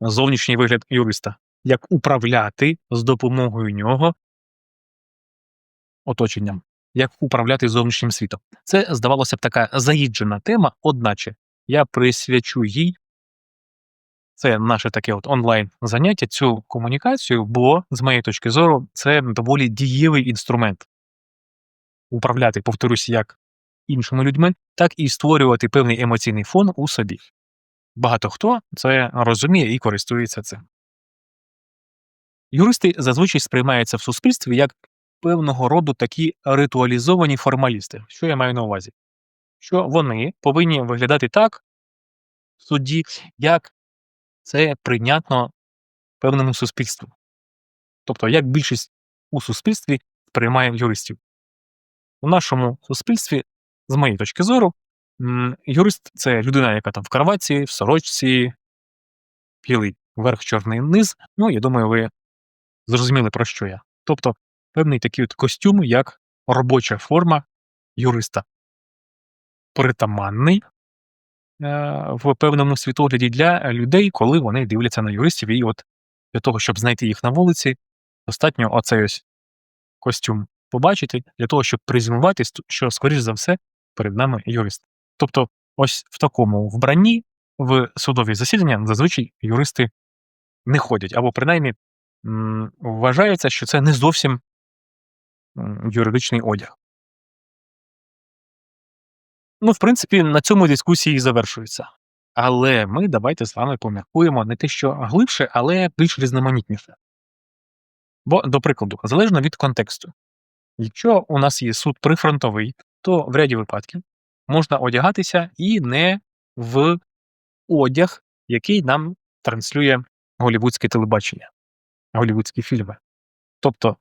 зовнішній вигляд юриста, як управляти з допомогою нього оточенням, як управляти зовнішнім світом. Це здавалося б така заїджена тема, одначе я присвячу їй це наше таке от онлайн заняття, цю комунікацію, бо, з моєї точки зору, це доволі дієвий інструмент управляти, повторюсь, як іншими людьми, так і створювати певний емоційний фон у собі. Багато хто це розуміє і користується цим. Юристи зазвичай сприймаються в суспільстві як певного роду такі ритуалізовані формалісти. Що я маю на увазі? Що вони повинні виглядати так в суді, як це прийнятно певному суспільству. Тобто, як більшість у суспільстві сприймає юристів. У нашому суспільстві, з моєї точки зору, юрист це людина, яка там в карваці, в сорочці, білий верх, чорний низ. Ну, я думаю, ви зрозуміли, про що я. Тобто, певний такий от костюм, як робоча форма юриста. Притаманний е, в певному світогляді для людей, коли вони дивляться на юристів, і от для того, щоб знайти їх на вулиці, достатньо оцей ось костюм побачити, для того, щоб презюмувати, що, скоріш за все, перед нами юрист. Тобто, ось в такому вбранні в судові засідання зазвичай юристи не ходять, або принаймні вважається, що це не зовсім юридичний одяг. Ну, в принципі, на цьому дискусії і завершуються. Але ми давайте з вами поміркуємо не те, що глибше, але більш різноманітніше. Бо, до прикладу, залежно від контексту. Якщо у нас є суд прифронтовий, то в ряді випадків можна одягатися і не в одяг, який нам транслює голівудське телебачення, голівудські фільми. Тобто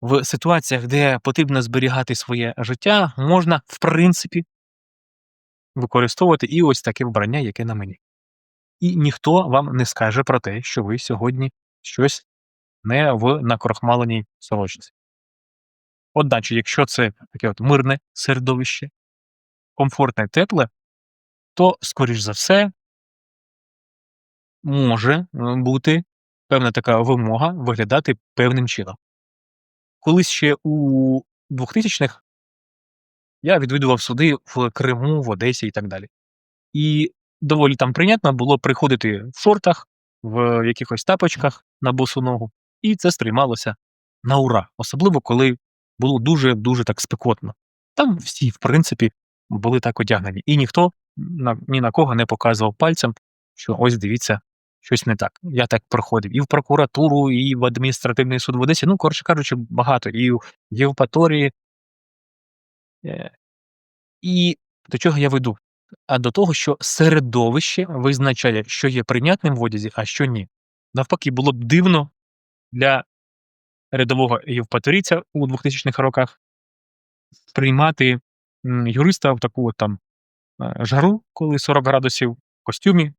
в ситуаціях, де потрібно зберігати своє життя, можна, в принципі, використовувати і ось таке вбрання, яке на мені. І ніхто вам не скаже про те, що ви сьогодні щось не в накрохмаленій сорочці. Одначе, якщо це таке от мирне середовище, комфортне, тепле, то, скоріш за все, може бути певна така вимога виглядати певним чином. Колись ще у 2000-х я відвідував суди в Криму, в Одесі і так далі. І доволі там прийнятно було приходити в шортах, в якихось тапочках на босу ногу, і це сприймалося на ура, особливо коли було дуже дуже так спекотно. Там всі, в принципі, були так одягнені, і ніхто ні на кого не показував пальцем, що ось дивіться, щось не так. Я так проходив і в прокуратуру, і в адміністративний суд в Одесі. Ну, коротше кажучи, багато, і в Євпаторії. Е, І до чого я веду? А до того, що середовище визначає, що є прийнятним в одязі, а що ні. Навпаки, було б дивно для рядового євпаторійця у 2000-х роках приймати юриста в таку от там е, жару, коли 40 градусів в костюмі,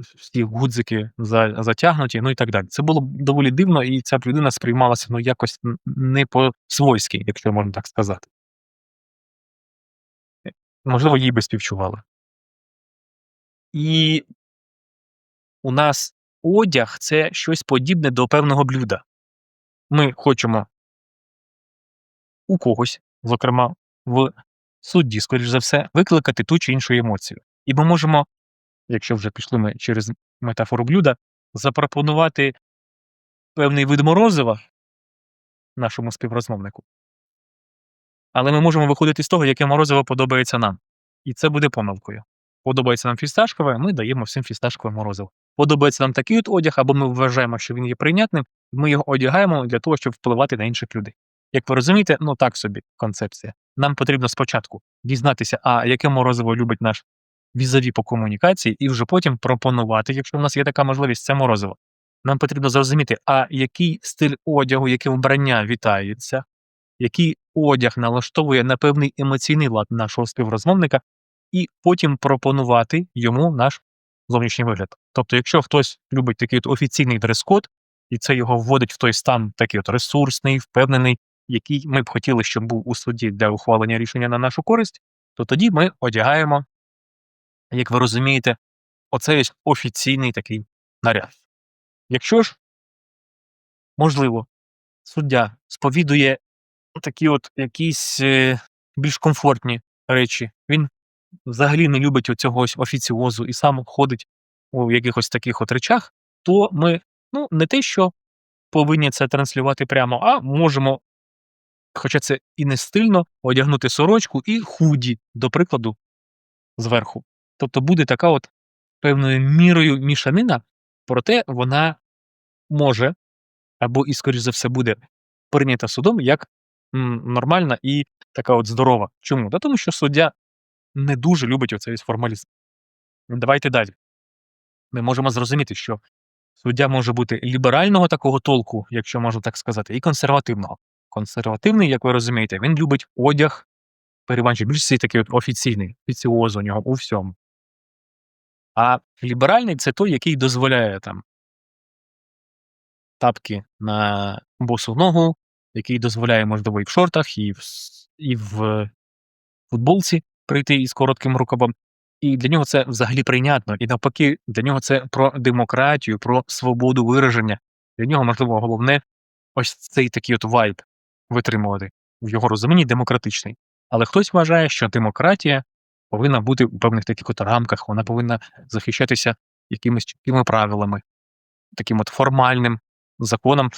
всі гудзики затягнуті, ну і так далі. Це було доволі дивно, і ця б людина сприймалася ну, якось не по-свойськи, якщо можна так сказати. Е, можливо, їй би співчували. І у нас одяг це щось подібне до певного блюда. Ми хочемо у когось, зокрема в судді, скоріш за все, викликати ту чи іншу емоцію. І ми можемо, якщо вже пішли ми через метафору блюда, запропонувати певний вид морозива нашому співрозмовнику. Але ми можемо виходити з того, яке морозиво подобається нам. І це буде помилкою. Подобається нам фісташкове, ми даємо всім фісташкове морозиво. Подобається нам такий от одяг, або ми вважаємо, що він є прийнятним, ми його одягаємо для того, щоб впливати на інших людей. Як ви розумієте, ну так собі концепція. Нам потрібно спочатку дізнатися, а яке морозиво любить наш візаві по комунікації, і вже потім пропонувати, якщо в нас є така можливість, це морозиво. Нам потрібно зрозуміти, а який стиль одягу, яке вбрання вітається, який одяг налаштовує на певний емоційний лад нашого співрозмовника, і потім пропонувати йому наш зовнішній вигляд. Тобто, якщо хтось любить такий от офіційний дрес-код, і це його вводить в той стан такий от ресурсний, впевнений, який ми б хотіли, щоб був у суді для ухвалення рішення на нашу користь, то тоді ми одягаємо, як ви розумієте, оцей офіційний такий наряд. Якщо ж, можливо, суддя сповідує такі от якісь е, більш комфортні речі, він взагалі не любить оцього ось офіціозу і сам ходить у якихось таких от речах, то ми ну, не те, що повинні це транслювати прямо, а можемо, хоча це і не стильно, одягнути сорочку і худі, до прикладу, зверху. Тобто буде така от певною мірою мішанина, проте вона може або і, скоріш за все, буде прийнята судом як нормальна і така от здорова. Чому? Та тому що суддя не дуже любить оцей формалізм. Давайте далі. Ми можемо зрозуміти, що суддя може бути ліберального такого толку, якщо можна так сказати, і консервативного. Консервативний, як ви розумієте, він любить одяг, переважно більш такий от офіційний, офіціоз у нього у всьому. А ліберальний це той, який дозволяє там тапки на босу ногу, який дозволяє, можливо, і в шортах, і в, і в футболці прийти із коротким рукавом. І для нього це взагалі прийнятно. І навпаки, для нього це про демократію, про свободу вираження. Для нього, можливо, головне ось цей такий от вайб витримувати в його розумінні демократичний. Але хтось вважає, що демократія повинна бути у певних таких от рамках, вона повинна захищатися якимись чіткими правилами, таким от формальним законом е,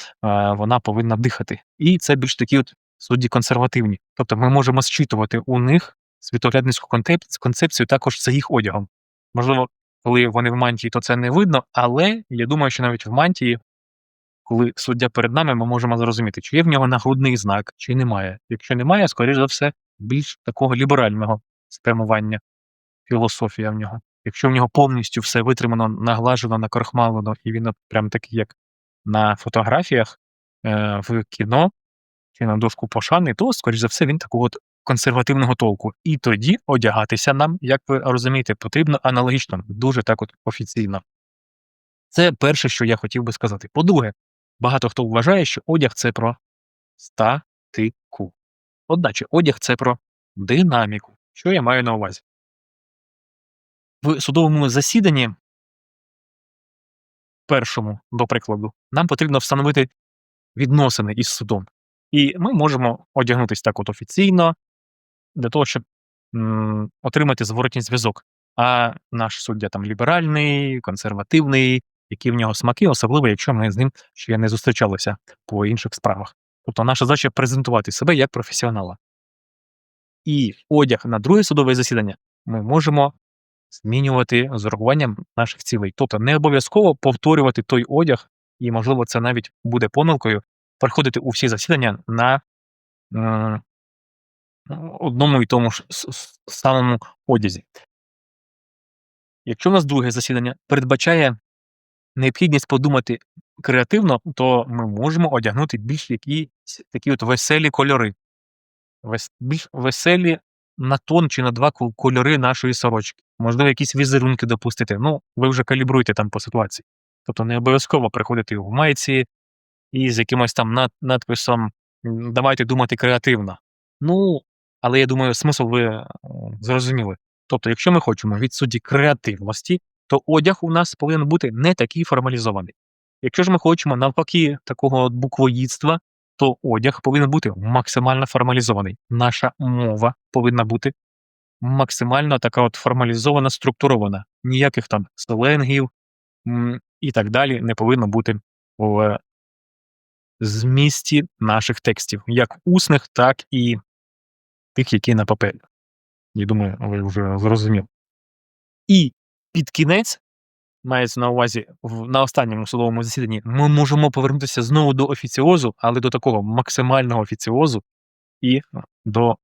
вона повинна дихати. І це більш такі от судді консервативні. Тобто ми можемо зчитувати у них світоглядницьку концепцію також за їх одягом. Можливо, коли вони в мантії, то це не видно, але я думаю, що навіть в мантії, коли суддя перед нами, ми можемо зрозуміти, чи є в нього нагрудний знак, чи немає. Якщо немає, скоріш за все, більш такого ліберального спрямування, філософія в нього. Якщо в нього повністю все витримано, наглажено, накорхмалено, і він прям такий, як на фотографіях е, в кіно чи на дошку пошани, то, скоріш за все, він такого от консервативного толку. І тоді одягатися нам, як ви розумієте, потрібно аналогічно, дуже так от офіційно. Це перше, що я хотів би сказати. По-друге, багато хто вважає, що одяг це про статику. Одначе, одяг це про динаміку. Що я маю на увазі? В судовому засіданні, першому, до прикладу, нам потрібно встановити відносини із судом. І ми можемо одягнутися так от офіційно, для того, щоб м, отримати зворотній зв'язок. А наш суддя там ліберальний, консервативний, які в нього смаки, особливо, якщо ми з ним ще не зустрічалися по інших справах. Тобто наша задача презентувати себе як професіонала. І одяг на друге судове засідання ми можемо змінювати з урахуванням наших цілей. Тобто не обов'язково повторювати той одяг, і, можливо, це навіть буде помилкою, приходити у всі засідання на м, одному і тому ж самому одязі. Якщо у нас друге засідання передбачає необхідність подумати креативно, то ми можемо одягнути більш якісь такі от веселі кольори, вес- більш веселі на тон чи на два кольори нашої сорочки. Можливо, якісь візерунки допустити. Ну, ви вже калібруйте там по ситуації. Тобто не обов'язково приходити в майці і з якимось там над, надписом давайте думати креативно. Ну, але я думаю, смисл ви зрозуміли. Тобто, якщо ми хочемо від креативності, то одяг у нас повинен бути не такий формалізований. Якщо ж ми хочемо навпаки такого буквоїдства, то одяг повинен бути максимально формалізований. Наша мова повинна бути максимально така от формалізована, структурована. Ніяких там сленгів і так далі не повинно бути в змісті наших текстів, як усних, так і тих, які на папері. Я думаю, ви вже зрозуміли. І під кінець, мається на увазі на останньому судовому засіданні, ми можемо повернутися знову до офіціозу, але до такого максимального офіціозу і до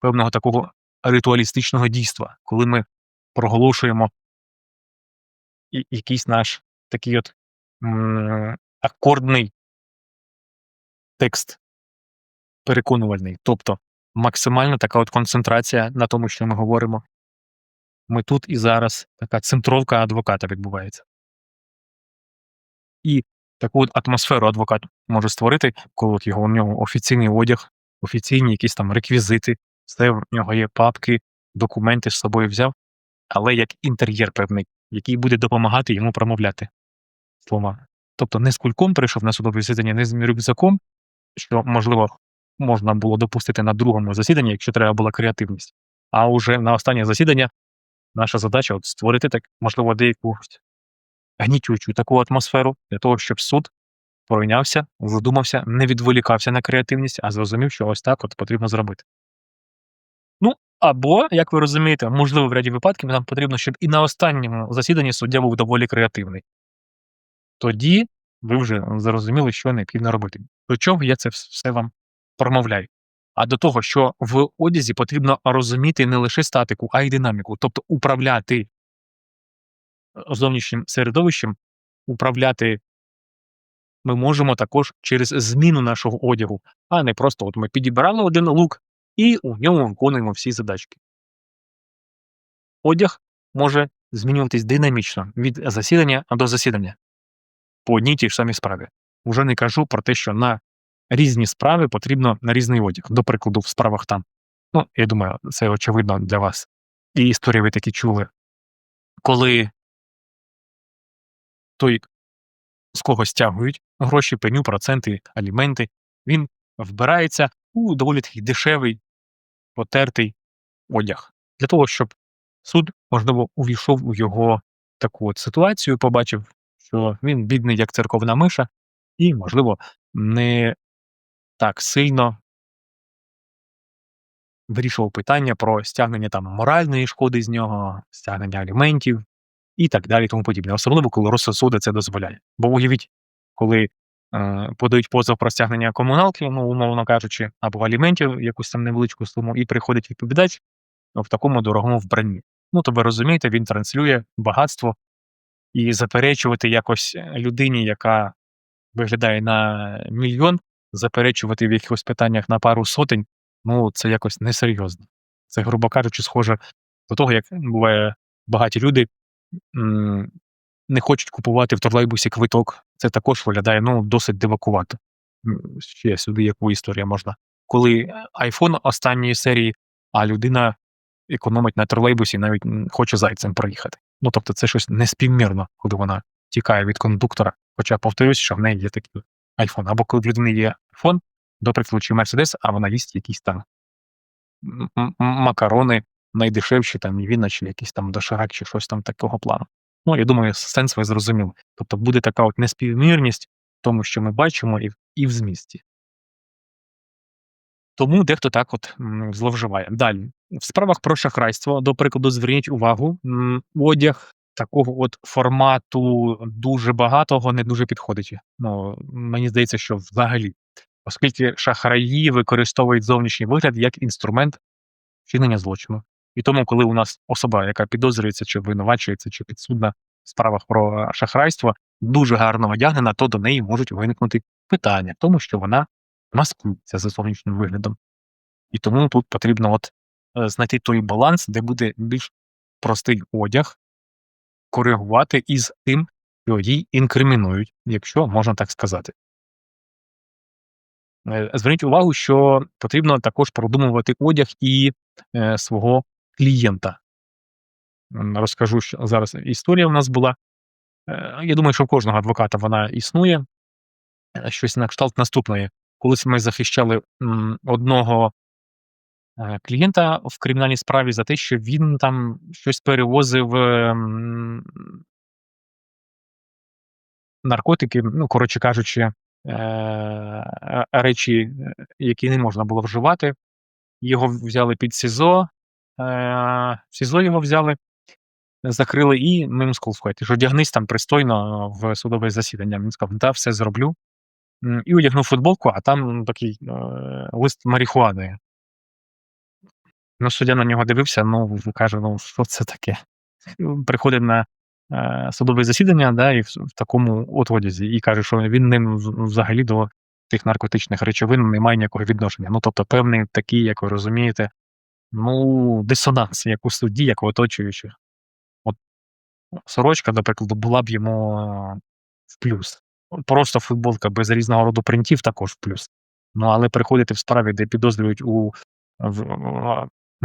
певного такого ритуалістичного дійства, коли ми проголошуємо якийсь наш такий от акордний текст переконувальний. Тобто максимальна така от концентрація на тому, що ми говоримо. Ми тут і зараз така центровка адвоката відбувається. І таку атмосферу адвокат може створити, коли от його у нього офіційний одяг, офіційні якісь там реквізити, все в нього є папки, документи з собою взяв, але як інтер'єр певний, який буде допомагати йому промовляти. слова. Тобто не з кульком прийшов на судове засідання, не з рюкзаком, що, можливо, можна було допустити на другому засіданні, якщо треба була креативність. А уже на останнє засідання наша задача от створити так, можливо, деяку гнітючу таку атмосферу для того, щоб суд пройнявся, задумався, не відволікався на креативність, а зрозумів, що ось так от потрібно зробити. Ну, або, як ви розумієте, можливо, в ряді випадків нам потрібно, щоб і на останньому засіданні суддя був доволі креативний. Тоді ви вже зрозуміли, що необхідно робити. До чого я це все вам промовляю? А до того, що в одязі потрібно розуміти не лише статику, а й динаміку, тобто управляти е, зовнішнім середовищем, управляти ми можемо також через зміну нашого одягу, а не просто от ми підібрали один лук і у ньому виконуємо всі задачки. Одяг може змінюватись динамічно від засідання до засідання по одній тій ж самій справі. Уже не кажу про те, що на різні справи потрібно на різний одяг. До прикладу, в справах там. Ну, я думаю, це очевидно для вас. І історії ви такі чули, коли той, з кого стягують гроші, пеню, проценти, аліменти, він вбирається у доволі такий дешевий, потертий одяг. Для того, щоб суд, можливо, увійшов у його таку от ситуацію, побачив, що він бідний, як церковна миша, і, можливо, не так сильно вирішував питання про стягнення там моральної шкоди з нього, стягнення аліментів і так далі, тому подібне. Особливо, коли розсуд суду це дозволяє. Бо уявіть, коли е, подають позов про стягнення комуналки, ну, умовно кажучи, або аліментів, якусь там невеличку суму, і приходить відповідач в такому дорогому вбранні. Ну, то ви розумієте, він транслює багатство і заперечувати якось людині, яка виглядає на мільйон, заперечувати в якихось питаннях на пару сотень, ну це якось несерйозно. Це, грубо кажучи, схоже до того, як буває багаті люди м, не хочуть купувати в тролейбусі квиток. Це також виглядає ну, досить дивакувато. Ще сюди яку історію можна. Коли iPhone останньої серії, а людина економить на тролейбусі, навіть хоче зайцем проїхати. Ну тобто, це щось неспівмірно, коли вона тікає від кондуктора. Хоча повторюсь, що в неї є такий iPhone. Або коли в людини є iPhone, до чи Mercedes, а вона їсть якісь там макарони найдешевші, там Мівіна, чи якісь там доширак, чи щось там такого плану. Ну, я думаю, сенс ви зрозуміли. Тобто буде така от неспівмірність в тому, що ми бачимо, і, в- і в змісті. Тому дехто так от зловживає. Далі. В справах про шахрайство, до прикладу, зверніть увагу, одяг такого от формату дуже багатого не дуже підходить. Ну, мені здається, що взагалі. Оскільки шахраї використовують зовнішній вигляд як інструмент вчинення злочину. І тому, коли у нас особа, яка підозрюється, чи обвинувачується, чи підсудна в справах про шахрайство, дуже гарно одягнена, то до неї можуть виникнути питання, тому що вона маскується за зовнішнім виглядом. І тому тут потрібно от е, знайти той баланс, де буде більш простий одяг, коригувати із тим, що їй інкримінують, якщо можна так сказати. Е, Зверніть увагу, що потрібно також продумувати одяг і е, свого клієнта. Розкажу, що зараз історія у нас була. Е, Я думаю, що в кожного адвоката вона існує. Щось на кшталт наступної. Колись ми захищали одного клієнта в кримінальній справі за те, що він там щось перевозив наркотики, ну, коротше кажучи, речі, е, які не можна було вживати. Його взяли під СІЗО, е, СІЗО його взяли, закрили, і сказали, слухай, ти одягнись там пристойно в судове засідання. Він сказав, да, все зроблю. І одягнув футболку, а там такий е, лист марихуани. Ну, суддя на нього дивився, ну, каже, ну, що це таке? Приходить на е, судове засідання, да, і в, в такому от одязі, і каже, що він ним взагалі до тих наркотичних речовин не має ніякого відношення. Ну, тобто, певний такий, як ви розумієте, ну, дисонанс, як у судді, як у оточуючих. От сорочка, до прикладу, була б йому е, в плюс. Просто футболка без різного роду принтів також в плюс. Ну, але приходити в справі, де підозрюють у в,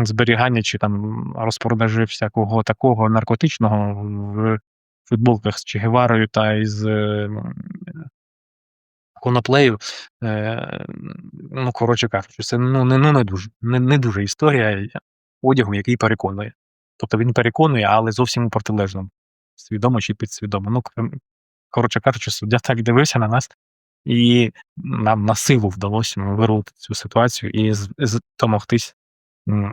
зберіганні чи там розпродажі всякого такого наркотичного в футболках з Че Геварою та із коноплею. Е, ну, коротше кажучи, це ну, не, ну, не дуже не, не дуже історія одягу, який переконує. Тобто він переконує, але зовсім у протилежному. Свідомо чи підсвідомо. Ну, коротше кажучи, суддя так дивився на нас, і нам на силу вдалося вирулити цю ситуацію і з- з- домогтись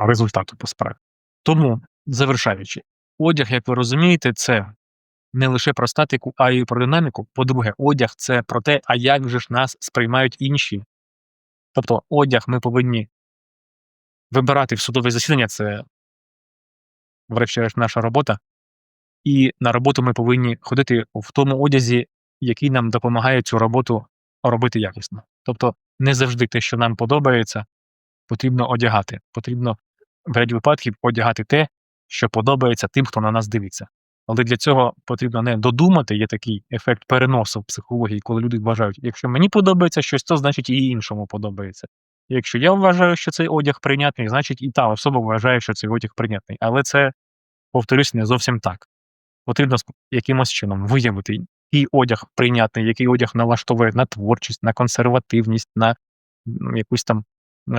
результату по справі. Тому, завершаючи, одяг, як ви розумієте, це не лише про статику, а й про динаміку. По-друге, одяг це про те, а як же ж нас сприймають інші. Тобто, одяг ми повинні вибирати в судове засідання, це, врешті-решт, наша робота. І на роботу ми повинні ходити в тому одязі, який нам допомагає цю роботу робити якісно. Тобто, не завжди те, що нам подобається, потрібно одягати. Потрібно в ряді випадків одягати те, що подобається тим, хто на нас дивиться. Але для цього потрібно не додумати, є такий ефект переносу в психології, коли люди вважають, якщо мені подобається щось, то значить і іншому подобається. Якщо я вважаю, що цей одяг прийнятний, значить і та особа вважає, що цей одяг прийнятний. Але це, повторюсь, не зовсім так. Потрібно якимось чином виявити, який одяг прийнятний, який одяг налаштовує на творчість, на консервативність, на якусь там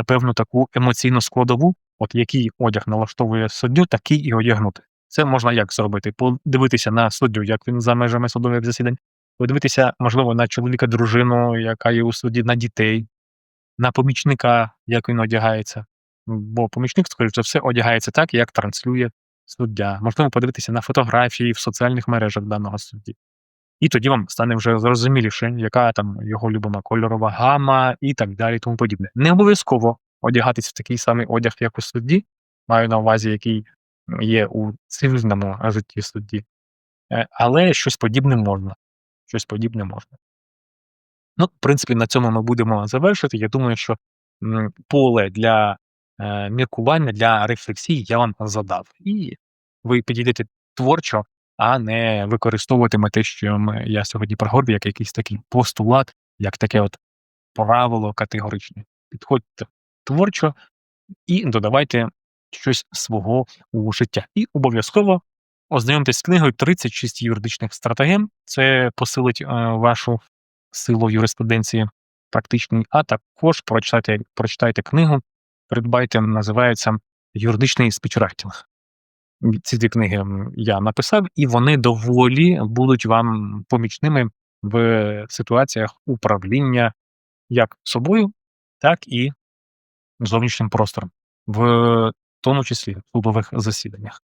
певну таку емоційну складову. От який одяг налаштовує суддю, такий і одягнути. Це можна як зробити? Подивитися на суддю, як він за межами судових засідань, подивитися, можливо, на чоловіка, дружину, яка є у суді, на дітей, на помічника, як він одягається. Бо помічник, скоріш за все, одягається так, як транслює суддя. Можливо, подивитися на фотографії в соціальних мережах даного судді. І тоді вам стане вже зрозуміліше, яка там його любима кольорова гама і так далі, тому подібне. Не обов'язково одягатись в такий самий одяг, як у судді, маю на увазі, який є у цивільному житті судді. Е, Але щось подібне можна. Щось подібне можна. Ну, в принципі, на цьому ми будемо завершити. Я думаю, що поле для е, міркування, для рефлексії я вам задав. І ви підійдете творчо, а не використовуватиме те, що ми- я сьогодні проговорив, як якийсь такий постулат, як таке от правило категоричне. Підходьте творчо і додавайте щось свого у життя. І обов'язково ознайомтесь з книгою 36 юридичних стратегем. Це посилить е, вашу силу юриспруденції практичній, а також прочитайте, прочитайте книгу, придбайте, називається Юридичний спічрайтинг. Ці дві книги я написав, і вони доволі будуть вам помічними в ситуаціях управління як собою, так і зовнішнім простором, в тому числі в клубових засіданнях.